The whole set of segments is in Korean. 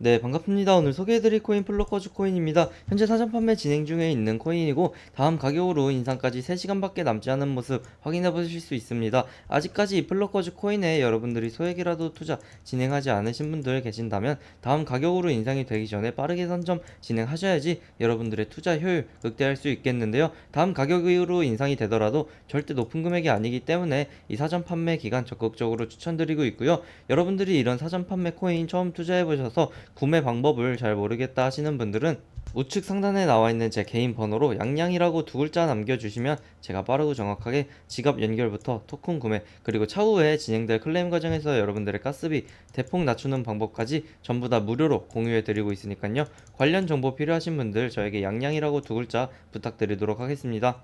네, 반갑습니다. 오늘 소개해드릴 코인 플로커즈 코인입니다. 현재 사전 판매 진행 중에 있는 코인이고 다음 가격으로 인상까지 3시간밖에 남지 않은 모습 확인해 보실 수 있습니다. 아직까지 이 플로커즈 코인에 여러분들이 소액이라도 투자 진행하지 않으신 분들 계신다면 다음 가격으로 인상이 되기 전에 빠르게 선점 진행하셔야지 여러분들의 투자 효율 극대화할 수 있겠는데요. 다음 가격으로 인상이 되더라도 절대 높은 금액이 아니기 때문에 이 사전 판매 기간 적극적으로 추천드리고 있고요. 여러분들이 이런 사전 판매 코인 처음 투자해 보셔서 구매 방법을 잘 모르겠다 하시는 분들은 우측 상단에 나와 있는 제 개인 번호로 양양이라고 두 글자 남겨주시면 제가 빠르고 정확하게 지갑 연결부터 토큰 구매 그리고 차후에 진행될 클레임 과정에서 여러분들의 가스비 대폭 낮추는 방법까지 전부 다 무료로 공유해 드리고 있으니까요 관련 정보 필요하신 분들 저에게 양양이라고 두 글자 부탁드리도록 하겠습니다.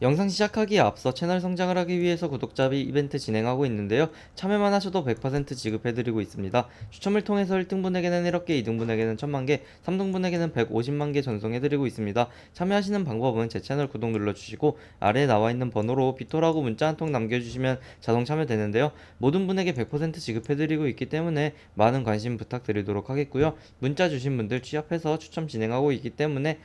영상 시작하기에 앞서 채널 성장을 하기 위해서 구독자비 이벤트 진행하고 있는데요. 참여만 하셔도 100% 지급해드리고 있습니다. 추첨을 통해서 1등분에게는 1억 개, 2등분에게는 1000만 개, 3등분에게는 150만 개 전송해드리고 있습니다. 참여하시는 방법은 제 채널 구독 눌러주시고 아래에 나와 있는 번호로 비토라고 문자 한 통 남겨주시면 자동 참여되는데요. 모든 분에게 100% 지급해드리고 있기 때문에 많은 관심 부탁드리도록 하겠고요. 문자 주신 분들 취합해서 추첨 진행하고 있기 때문에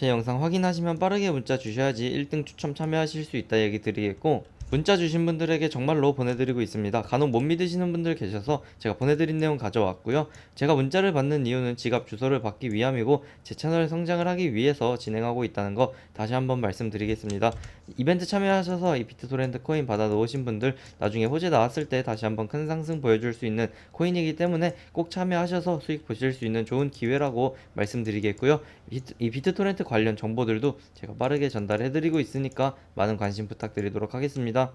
제 영상 확인하시면 빠르게 문자 주셔야지 1등 추첨 참여하실 수 있다 얘기 드리겠고 문자 주신 분들에게 정말로 보내드리고 있습니다. 간혹 못 믿으시는 분들 계셔서 제가 보내드린 내용 가져왔고요. 제가 문자를 받는 이유는 지갑 주소를 받기 위함이고 제 채널 성장을 하기 위해서 진행하고 있다는 거 다시 한번 말씀드리겠습니다. 이벤트 참여하셔서 이 비트토렌트 코인 받아 놓으신 분들 나중에 호재 나왔을 때 다시 한번 큰 상승 보여줄 수 있는 코인이기 때문에 꼭 참여하셔서 수익 보실 수 있는 좋은 기회라고 말씀드리겠고요. 비트- 이 비트토렌트 관련 정보들도 제가 빠르게 전달해드리고 있으니까 많은 관심 부탁드리도록 하겠습니다.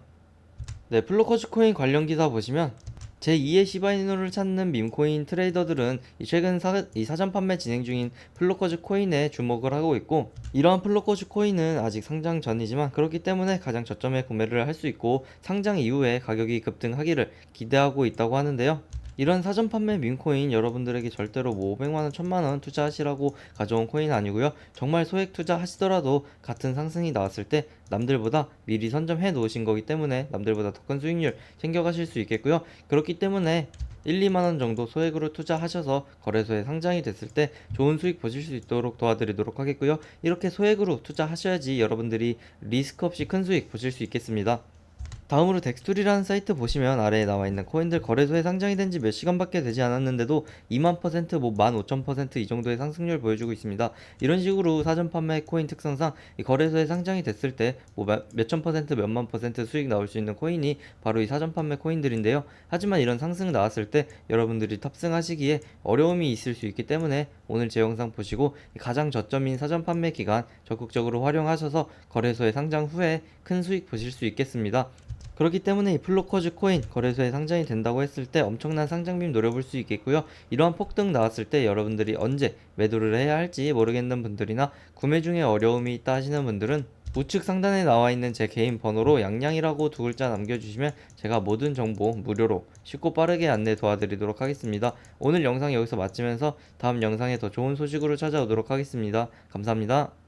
네, 플로커즈 코인 관련 기사 보시면 제2의 시바이누를 찾는 밈코인 트레이더들은 이 최근 사, 이 사전 판매 진행 중인 플로커즈 코인에 주목을 하고 있고 이러한 플로커즈 코인은 아직 상장 전이지만 그렇기 때문에 가장 저점에 구매를 할 수 있고 상장 이후에 가격이 급등하기를 기대하고 있다고 하는데요. 이런 사전 판매 밈코인 여러분들에게 절대로 뭐 500만원, 1000만원 투자하시라고 가져온 코인 아니고요. 정말 소액 투자 하시더라도 같은 상승이 나왔을 때 남들보다 미리 선점해 놓으신 거기 때문에 남들보다 더 큰 수익률 챙겨가실 수 있겠고요. 그렇기 때문에 1, 2만원 정도 소액으로 투자하셔서 거래소에 상장이 됐을 때 좋은 수익 보실 수 있도록 도와드리도록 하겠고요. 이렇게 소액으로 투자하셔야지 여러분들이 리스크 없이 큰 수익 보실 수 있겠습니다. 다음으로 덱스토리라는 사이트 보시면 아래에 나와 있는 코인들 거래소에 상장이 된 지 몇 시간밖에 되지 않았는데도 2만 퍼센트, 뭐 15,000%이 정도의 상승률 보여주고 있습니다. 이런 식으로 사전 판매 코인 특성상 이 거래소에 상장이 됐을 때 뭐 몇천 퍼센트, 몇만 퍼센트 수익 나올 수 있는 코인이 바로 이 사전 판매 코인들인데요. 하지만 이런 상승 나왔을 때 여러분들이 탑승하시기에 어려움이 있을 수 있기 때문에 오늘 제 영상 보시고 가장 저점인 사전 판매 기간 적극적으로 활용하셔서 거래소에 상장 후에 큰 수익 보실 수 있겠습니다. 그렇기 때문에 이 플로커즈 코인 거래소에 상장이 된다고 했을 때 엄청난 상장빔 노려볼 수 있겠고요. 이러한 폭등 나왔을 때 여러분들이 언제 매도를 해야 할지 모르겠는 분들이나 구매 중에 어려움이 있다 하시는 분들은 우측 상단에 나와 있는 제 개인 번호로 양양이라고 두 글자 남겨주시면 제가 모든 정보 무료로 쉽고 빠르게 안내 도와드리도록 하겠습니다. 오늘 영상 여기서 마치면서 다음 영상에 더 좋은 소식으로 찾아오도록 하겠습니다. 감사합니다.